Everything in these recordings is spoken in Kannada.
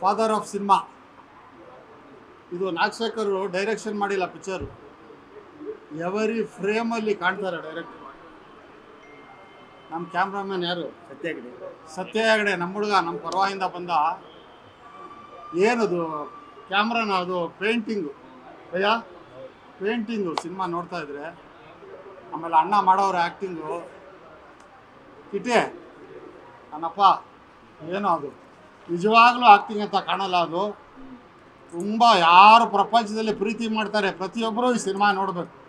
ಫಾದರ್ ಆಫ್ ಸಿನಿಮಾ ಇದು ನಾಗಶೇಖರ್ ಡೈರೆಕ್ಷನ್ ಮಾಡಿಲ್ಲ ಪಿಕ್ಚರು ಎವರಿ ಫ್ರೇಮಲ್ಲಿ ಕಾಣ್ತಾರೆ ಡೈರೆಕ್ಟ್ ನಮ್ಮ ಕ್ಯಾಮ್ರಾಮನ್ ಯಾರು? ಸತ್ಯ ಹೆಗಡೆ ನಮ್ಮ ಹುಡುಗ ನಮ್ಮ ಪರವಾಗಿಂದ ಬಂದ ಏನದು? ಕ್ಯಾಮ್ರಾನ ಅದು ಪೇಂಟಿಂಗು ಅಯ್ಯ ಪೇಂಟಿಂಗು ಸಿನಿಮಾ ನೋಡ್ತಾ ಇದ್ರೆ. ಆಮೇಲೆ ಅಣ್ಣ ಮಾಡೋರು ಆ್ಯಕ್ಟಿಂಗು ಕಿಟೆ ನನ್ನಪ್ಪ ಏನೋ ಅದು. ನಿಜವಾಗ್ಲೂ ಆಕ್ಟಿಂಗ್ ಅಂತ ಕಾಣಲ್ಲ ಅದು. ತುಂಬ ಯಾರು ಪ್ರಪಂಚದಲ್ಲಿ ಪ್ರೀತಿ ಮಾಡ್ತಾರೆ, ಪ್ರತಿಯೊಬ್ಬರು ಈ ಸಿನಿಮಾ ನೋಡಬೇಕು.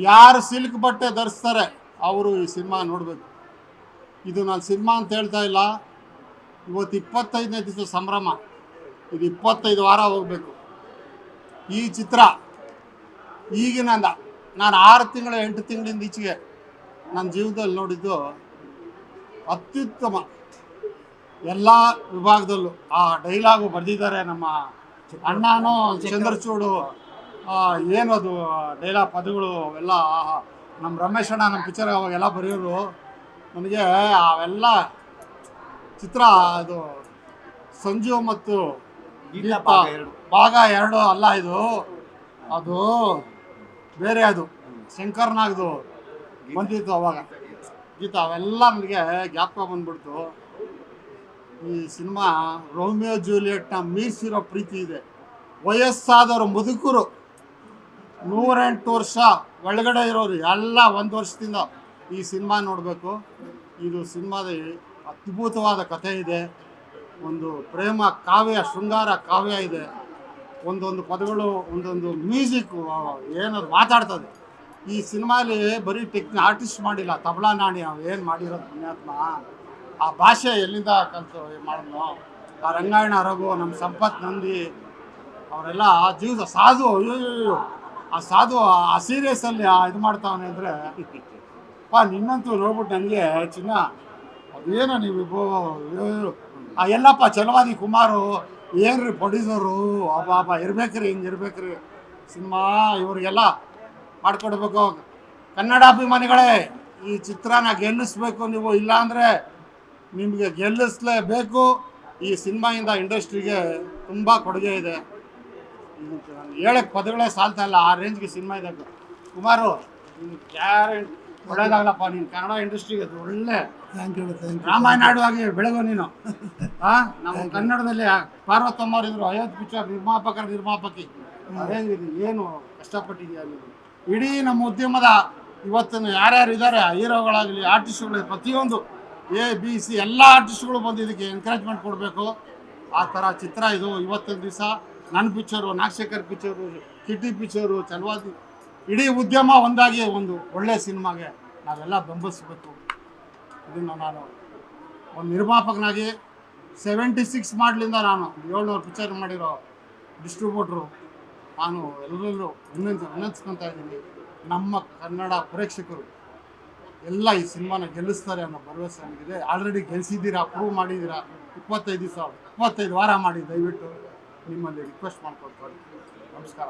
ಯಾರು ಸಿಲ್ಕ್ ಬಟ್ಟೆ ಧರಿಸ್ತಾರೆ, ಅವರು ಈ ಸಿನಿಮಾ ನೋಡಬೇಕು. ಇದು ನಾನು ಸಿನಿಮಾ ಅಂತ ಹೇಳ್ತಾ ಇಲ್ಲ. ಇವತ್ತು ಇಪ್ಪತ್ತೈದನೇ ದಿವಸ ಸಂಭ್ರಮ. ಇದು ಇಪ್ಪತ್ತೈದು ವಾರ ಹೋಗಬೇಕು. ಈ ಚಿತ್ರ ಈಗಿನ ನ- ನಾನು ಆರು ತಿಂಗಳು, ಎಂಟು ತಿಂಗಳಿಂದ ಈಚೆಗೆ ನನ್ನ ಜೀವನದಲ್ಲಿ ನೋಡಿದ್ದು ಅತ್ಯುತ್ತಮ ಎಲ್ಲ ವಿಭಾಗದಲ್ಲೂ ಆ ಡೈಲಾಗು ಬರೆದಿದ್ದಾರೆ ನಮ್ಮ ಅಣ್ಣನೂ ಚಂದ್ರಚೂಡು ಏನದು ಡೈಲಾಗ್ ಪದಗಳು ಅವೆಲ್ಲ. ನಮ್ಮ ರಮೇಶ್ ಅಣ್ಣ ನಮ್ಮ ಪಿಕ್ಚರ್ ಅವಾಗೆಲ್ಲ ಬರೆಯೋರು ನನಗೆ ಅವೆಲ್ಲ ಚಿತ್ರ ಅದು ಸಂಜು ಮತ್ತು. ಭಾಗ ಎರಡು ಅಲ್ಲ ಇದು ಅದು ಬೇರೆ ಅದು ಶಂಕರ್ನಾಗ್ದು ಬಂದಿತ್ತು ಅವಾಗ ಗೀತ ಅವೆಲ್ಲ ನನಗೆ ಜ್ಞಾಪಕ ಬಂದ್ಬಿಡ್ತು ಈ ಸಿನಿಮಾ ರೋಮಿಯೋ ಜೂಲಿಯೆಟ್ನ ಮೀಸಿರೋ ಪ್ರೀತಿ ಇದೆ. ವಯಸ್ಸಾದವರು ಮುದುಕರು ನೂರೆಂಟು ವರ್ಷ ಒಳಗಡೆ ಇರೋರು ಎಲ್ಲ ಒಂದು ವರ್ಷದಿಂದ ಈ ಸಿನಿಮಾ ನೋಡಬೇಕು. ಇದು ಸಿನಿಮಾದ ಅದ್ಭುತವಾದ ಕಥೆ ಇದೆ. ಒಂದು ಪ್ರೇಮ ಕಾವ್ಯ, ಶೃಂಗಾರ ಕಾವ್ಯ ಇದೆ. ಒಂದೊಂದು ಪದಗಳು, ಒಂದೊಂದು ಮ್ಯೂಸಿಕ್ ಏನದು ಮಾತಾಡ್ತದೆ. ಈ ಸಿನಿಮಾಲಿ ಬರೀ ಟೆಕ್ನಿ ಆರ್ಟಿಸ್ಟ್ ಮಾಡಿಲ್ಲ, ತಬಲಾ ನಾಣಿ ಅವ ಏನು ಮಾಡಿರೋದು ಪುಣ್ಯಾತ್ಮ? ಆ ಭಾಷೆ ಎಲ್ಲಿಂದ ಕಲಿತು ಮಾಡಿದ್ನು? ಆ ರಂಗಾಯಣ, ರಘು ನಮ್ಮ ಸಂಪತ್, ನಂದಿ, ಅವರೆಲ್ಲ ಆ ಜೀವದ ಸಾಧು ಅಯ್ಯೋ ಆ ಸಾಧು ಆ ಸೀರಿಯಸ್ಸಲ್ಲಿ ಇದು ಮಾಡ್ತಾವನೆ ಅಂದರೆ, ಪಾ, ನಿನ್ನಂತೂ ನೋಡ್ಬಿಟ್ಟು ನನಗೆ ಚಿನ್ನ ಅದೇನೋ ನೀವು. ಆ, ಎಲ್ಲಪ್ಪ, ಚಲವಾದಿ ಕುಮಾರು, ಏನ್ರಿ ಪ್ರೊಡ್ಯೂಸರು? ಅಬ್ಬ ಅಬ್ಬ, ಇರ್ಬೇಕ್ರಿ, ಹಿಂಗೆ ಇರ್ಬೇಕ್ರಿ. ಸಿನಿಮಾ, ಇವ್ರಿಗೆಲ್ಲ ಮಾಡ್ಕೊಡ್ಬೇಕು. ಕನ್ನಡಾಭಿಮಾನಿಗಳೇ ಈ ಚಿತ್ರನ ಗೆಲ್ಲಿಸ್ಬೇಕು ನೀವು ಇಲ್ಲಾಂದರೆ ನಿಮಗೆ ಗೆಲ್ಲಿಸಲೇಬೇಕು ಈ ಸಿನಿಮಾಯಿಂದ ಇಂಡಸ್ಟ್ರಿಗೆ ತುಂಬ ಕೊಡುಗೆ ಇದೆ. ಹೇಳಕ್ಕೆ ಪದಗಳೇ ಸಾಲ್ತಾ ಇಲ್ಲ ಆ ರೇಂಜ್ಗೆ ಸಿನಿಮಾ ಇದೆ ಕುಮಾರು ನಿಮ್ಗೆ ಗ್ಯಾರಂಟಿ ಒಳ್ಳೇದಾಗಲಪ್ಪ ನೀನು ಕನ್ನಡ ಇಂಡಸ್ಟ್ರಿಗೆ ಅದು ಒಳ್ಳೆ ಯು ರಾಮಾಯಣಾಡುವಾಗಿ ಬೆಳಗು ನೀನು. ಹಾಂ ನಮ್ಮ ಕನ್ನಡದಲ್ಲಿ ಪಾರ್ವತಮ್ಮವ್ರು ಇದ್ರು ಅಯೋಧ್ಯ ಪಿಚ್ಚರ್ ನಿರ್ಮಾಪಕರ ನಿರ್ಮಾಪಕಿ. ಅದೇ ಏನು ಕಷ್ಟಪಟ್ಟಿದ್ಯಾ ನೀನು? ಇಡೀ ನಮ್ಮ ಉದ್ಯಮದ ಇವತ್ತಿನ ಯಾರ್ಯಾರು ಇದ್ದಾರೆ ಹೀರೋಗಳಾಗಲಿ ಆರ್ಟಿಸ್ಟ್ಗಳು ಪ್ರತಿಯೊಂದು ಎ ಬಿ ಸಿ ಎಲ್ಲ ಆರ್ಟಿಸ್ಟ್ಗಳು ಬಂದು ಇದಕ್ಕೆ ಎನ್ಕರೇಜ್ಮೆಂಟ್ ಕೊಡಬೇಕು ಆ ಥರ ಚಿತ್ರ ಇದು ಇವತ್ತಿನ ದಿವಸ ನನ್ನ ಪಿಕ್ಚರು ನಾಗಶೇಖರ್ ಪಿಕ್ಚರು ಕಿಡ್ಡಿ ಪಿಕ್ಚರು ಚಲವಾದಿ ಇಡೀ ಉದ್ಯಮ ಒಂದಾಗಿ ಒಂದು ಒಳ್ಳೆಯ ಸಿನಿಮಾಗೆ ನಾವೆಲ್ಲ ಬೆಂಬಲಿಸಬೇಕು. ಇದನ್ನು ನಾನು ಒಂದು ನಿರ್ಮಾಪಕನಾಗಿ ಸೆವೆಂಟಿ ಸಿಕ್ಸ್ ಮಾಡಲಿಂದ ನಾನು ಏಳ್ನೂರು ಪಿಕ್ಚರ್ ಮಾಡಿರೋ ಡಿಸ್ಟ್ರಿಬ್ಯೂಟ್ರು ನಾನು ಎಲ್ಲರಲ್ಲೂ ವಿನಂತ ವಿನಂತಿಸ್ಕೊತಾ ಇದ್ದೀನಿ. ನಮ್ಮ ಕನ್ನಡ ಪ್ರೇಕ್ಷಕರು ಎಲ್ಲ ಈ ಸಿನಿಮಾನ ಗೆಲ್ಲಿಸ್ತಾರೆ ಅನ್ನೋ ಭರವಸೆ ನನಗಿದೆ ಆಲ್ರೆಡಿ ಗೆಲ್ಸಿದ್ದೀರಾ ಪ್ರೂವ್ ಮಾಡಿದ್ದೀರಾ? ಇಪ್ಪತ್ತೈದು ದಿವಸ, ಇಪ್ಪತ್ತೈದು ವಾರ ಮಾಡಿ ದಯವಿಟ್ಟು ನಿಮ್ಮಲ್ಲಿ ರಿಕ್ವೆಸ್ಟ್ ಮಾಡ್ಕೊಳ್ತಾರೆ ನಮಸ್ಕಾರ.